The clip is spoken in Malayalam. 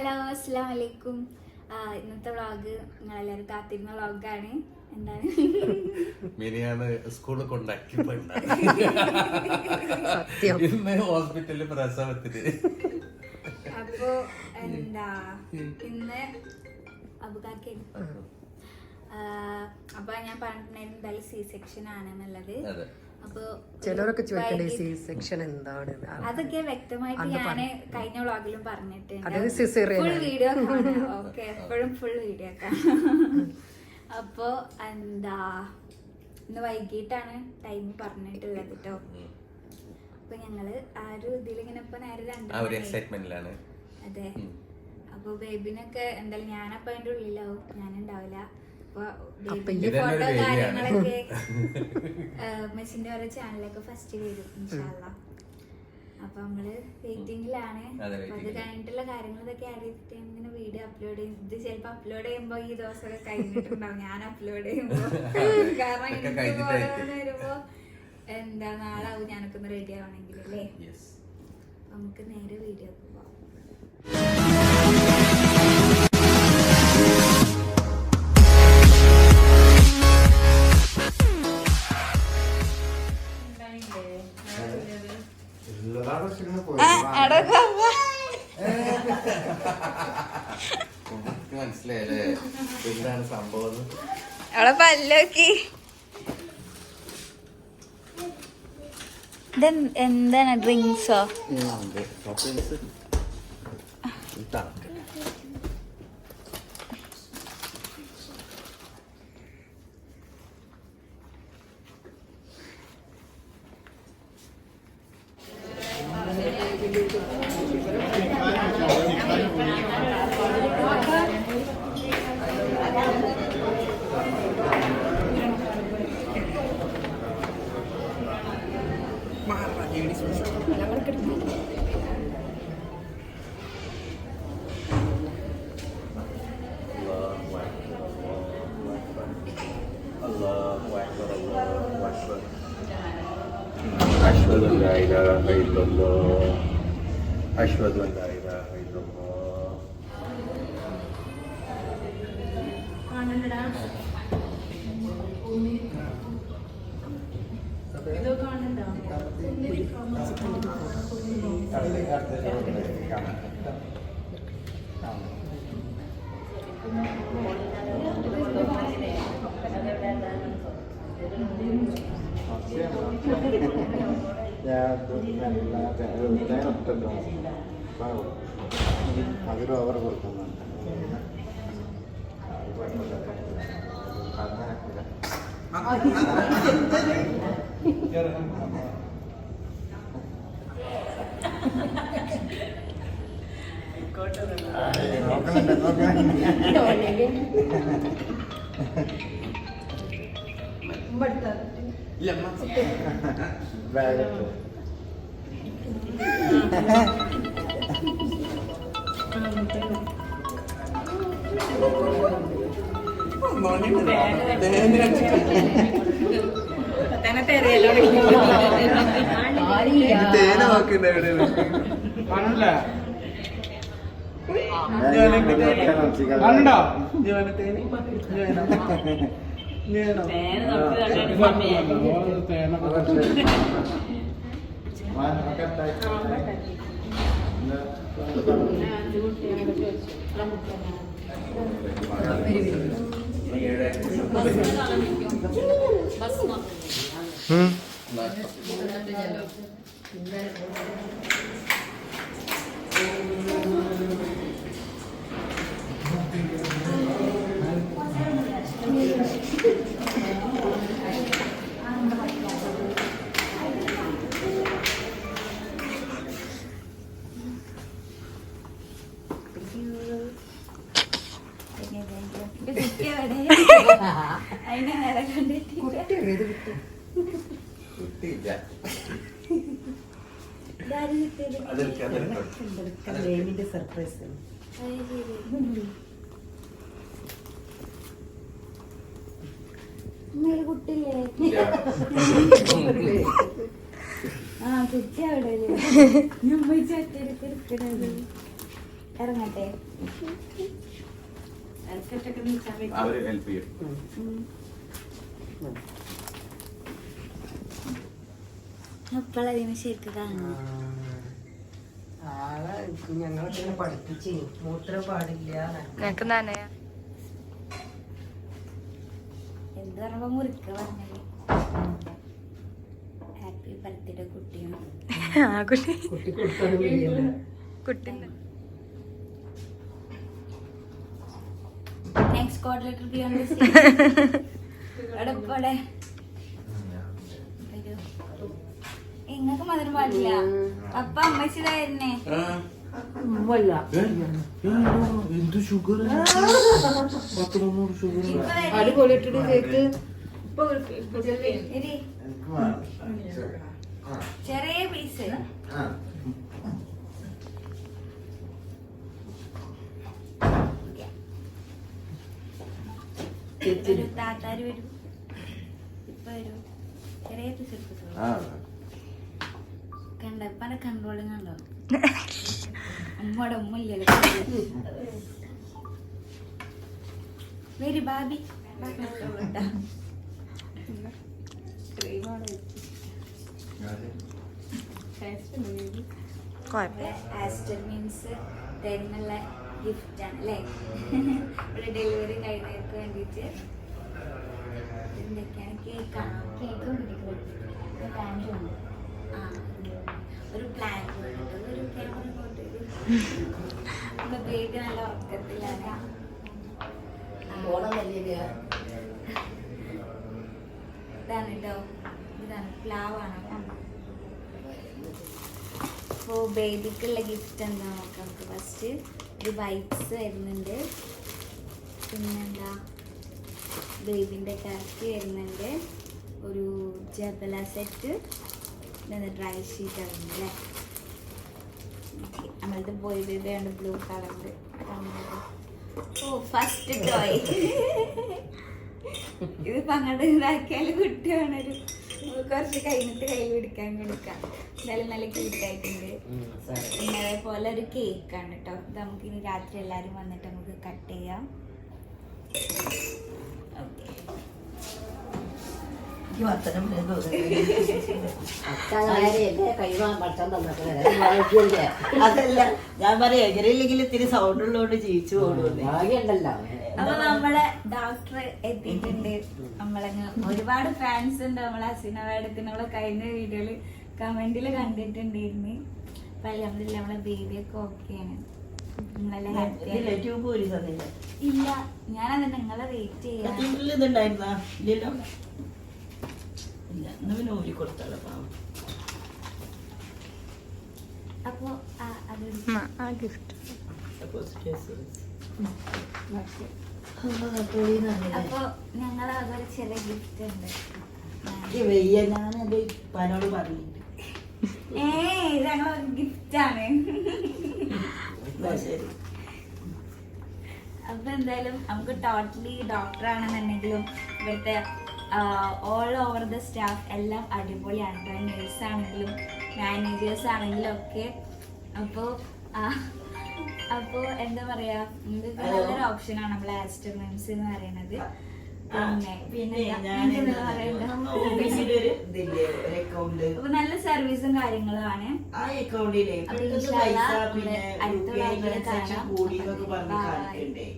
ഹലോ അസ്സാം വലൈക്കും ഇന്നത്തെ വ്ളോഗ് നിങ്ങളെല്ലാവരും കാത്തിരുന്ന വ്ളോഗാണ്. എന്താണ്? മിനിയാണ് സ്കൂളിൽ കൊണ്ടാക്കി സത്യം. ഇന്ന് ഹോസ്പിറ്റലിൽ പ്രസവത്തിന്. അപ്പോ എന്താ? ഇന്ന് അബുദാക്കി അപ്പൊ ഞാൻ പറഞ്ഞിട്ടുണ്ടായിരുന്നു എന്തായാലും സി സെക്ഷൻ ആണെന്നുള്ളത്. ചിലരൊക്കെ ചോദിക്കണ്ടേ സി സെക്ഷൻ എന്താണ്? അതൊക്കെ വ്യക്തമായിട്ട് ഞാൻ ഞാൻ കഴിഞ്ഞ വ്ളോഗിലും cesarean ഫുൾ വീഡിയോ ഓക്കെ എപ്പോഴും ഫുൾ വീഡിയോ അപ്പോ എന്താ ഇന്ന് വൈകിട്ടാണ് ടൈം പറഞ്ഞിട്ടുള്ളത് കേട്ടോ അപ്പൊ ഞങ്ങൾ ആ ഒരു ഇതിലിങ്ങനെ ഇപ്പൊ നേരെ രണ്ട് ആ ഒരു എക്സൈറ്റ്മെന്റിലാണ് അതെ. അപ്പൊ ബേബിനൊക്കെ എന്തായാലും ഞാനപ്പൊ അതിന്റെ ഉള്ളിലാവും. ഞാനുണ്ടാവില്ല. അപ്പൊ ഇതന്നെ ഫോട്ടോ. കാര്യങ്ങളൊക്കെ മെസ്സിന്റെ ഓരോ ചാനലൊക്കെ ഫസ്റ്റ് വരും ഇൻഷാല്ല അപ്പൊ നമ്മൾ വെയിറ്റിംഗിലാണ് അതെ. കഴിഞ്ഞിട്ടുള്ള കാര്യങ്ങൾ ഇതൊക്കെ അറിയിച്ചിട്ട് ഇങ്ങനെ വീഡിയോ അപ്ലോഡ് ചെയ്യും. ഇത് ചിലപ്പോ അപ്ലോഡ് ചെയ്യുമ്പോ ഈ ദിവസമൊക്കെ കഴിഞ്ഞിട്ടുണ്ടാവും. ഞാൻ അപ്ലോഡ് ചെയ്യുമ്പോ. കാരണം എനിക്ക് വരുമ്പോ എന്താ നാളാവും ഞാനൊക്കെ ഒന്ന് റെഡി ആവണമെങ്കിൽ അല്ലേ? യെസ് നമുക്ക് നേരെ വീഡിയോ പോവാം. മനസ്സിലായല്ലേ? എന്താണ് സംഭവം? അവളെ പല്ലോക്കി. എന്താണ് ഡ്രിങ്ക്സോ? ആ, أشهد أن لا إله إلا الله أشهد أن لا إله إلا الله അതിലും അവർ കൊടുക്കുന്നുണ്ട് നോക്കണുണ്ട്. നോക്കണുണ്ട് ബാഗത്ത് തേന നോക്കണ്ട എവിടെയാണ് കണ്ടോ? അതിനെ നേരെ കണ്ടിട്ടില്ല കിട്ടിയില്ല. സർപ്രൈസ് കുട്ടില്ലേ. ആ കുട്ടി അവിടെ ഇറങ്ങട്ടെ. അവർ ഹെൽപ്പ് ചെയ്യും. ആളെ ഞങ്ങളൊക്കെ പഠിപ്പിച്ച് മൂത്രം പാടില്ല. നിനക്ക് നനയാ. എന്ത് പറയുമ്പോ മുറിക്ക ഹാപ്പി ബർത്ത്ഡേ കുട്ടിയും? ആ കുട്ടി. കുട്ടി കൊടുക്കാൻ കഴിയില്ല കുട്ടി നെക്സ്റ്റ് ക്വാർട്ടർ ബിയോണ്ട് ഇവിടെ ഇങ്ങക്ക് മധുരം പാടില്ല. അപ്പ അമ്മച്ചിതായിരുന്നേ. എന്ത് ഷുഗർ പത്ത് മുന്നൂറ് ഷുഗർ ഇരി. ചെറിയ പീസ് താത്താര് വരും. ഇപ്പൊ വരും. ചെറിയ പീസ് എടുത്തിട്ടുള്ളൂ ആ. കണ്ട? ഇപ്പൊ കൺട്രോളിങ് ഉണ്ടോ അമ്മയുടെ ഉമ്മ ഇല്ലല്ലോ. വരി ബാബി. ആസ്റ്റർ മീൻസ് തരുന്നുള്ള ഗിഫ്റ്റ് ആണ് അല്ലേ? ഇവിടെ ഡെലിവറി കഴിഞ്ഞവർക്ക് വേണ്ടിയിട്ട്. എന്തൊക്കെയാണ് കേക്കാണോ കേക്ക് ആ ഒരു പ്ലാന്റ് ഒരു ക്യാമറ കൊണ്ട് നമ്മുടെ ബേബി നല്ല ഉറക്കത്തിലാണ്. ഇതാണ് കേട്ടോ ഇതാണ് പ്ലാവാണ് അപ്പോൾ ബേബിക്കുള്ള ഗിഫ്റ്റ് എന്താ നോക്കാം. നമുക്ക് ഫസ്റ്റ് ഒരു വൈപ്സ് വരുന്നുണ്ട്. പിന്നെന്താ? ബേബിന്റെ ടർക്കി വരുന്നുണ്ട്. ഒരു ജബല സെറ്റ് ഡ്രൈ ഷീറ്റ് ആണ് അല്ലേ? നമ്മളത് ബോയ് ബേബിയാണ് ബ്ലൂ കളറിൽ ഓ ഫസ്റ്റ് ടോയ് ഇത് അങ്ങോട്ട് ഇതാക്കിയാൽ കുട്ടിയാണൊരു കുറച്ച് കഴിഞ്ഞിട്ട് കയ്യിൽ പിടിക്കാൻ കൊടുക്കാം. എന്തായാലും നല്ല ക്യൂട്ടായിട്ടുണ്ട് പിന്നെ പോലെ ഒരു കേക്കാണ് കേട്ടോ ഇത് നമുക്ക് ഇനി രാത്രി എല്ലാവരും വന്നിട്ട് നമുക്ക് കട്ട് ചെയ്യാം. അതല്ല ഞാൻ പറയാ എങ്ങനെയില്ലെങ്കിൽ ഇത്തിരി സൗണ്ട് ഉള്ളതുകൊണ്ട് ജീവിച്ചു പോകുന്നു അപ്പൊ നമ്മളെ ഡോക്ടർ എത്തിയിട്ടുണ്ട്. നമ്മളങ്ങ് ഒരുപാട് ഫാൻസ് ഉണ്ട്. നമ്മളെ ഹസീന മേഡത്തിന് നമ്മളെ കഴിഞ്ഞ വീഡിയോയിൽ കമന്റിൽ കണ്ടിട്ടുണ്ടായിരുന്നു. അപ്പൊ അല്ലെങ്കിൽ നമ്മളെ ബേബിയൊക്കെ ഓക്കെയാണ് ഇല്ല ഞാനത് നിങ്ങളെ വെയിറ്റ് ചെയ്യാം. ട്യൂബിൽ ഇതുണ്ടായിരുന്നാ? ഇല്ലല്ലോ. ഇല്ല എന്നാ പിന്നെ ഊരി കൊടുത്താലോ പാവം. അപ്പൊ ആ, ഗിഫ്റ്റ് അപ്പൊ അതൊരു ചെറിയ ഗിഫ്റ്റ് ഉണ്ട്. ഞാനത് പനോട് പറഞ്ഞിട്ടുണ്ട് ഏ ഇത് ഞങ്ങളെ ഗിഫ്റ്റ് ആണ്. എന്നാ ശരി. അപ്പൊ എന്തായാലും നമുക്ക് ടോട്ടലി ഡോക്ടർ ആണെന്നുണ്ടെങ്കിലും ഇവിടുത്തെ ഓൾ ഓവർ ദ സ്റ്റാഫ് എല്ലാം അടിപൊളിയാണ്. കേട്ടോ നേഴ്സ് ആണെങ്കിലും മാനേജേഴ്സ് ആണെങ്കിലും ഒക്കെ അപ്പോൾ അപ്പോൾ എന്താ പറയാ ഇത് നല്ലൊരു ഓപ്ഷനാണ് നമ്മളെ ആസ്റ്റർ മെംസ് എന്ന് പറയുന്നത്. നല്ല സർവീസും കാര്യങ്ങളുമാണ് ആ അക്കൗണ്ടിലെ അടുത്ത. കൂടി എന്നൊക്കെ പറഞ്ഞ് കാണിക്കണ്ടേ?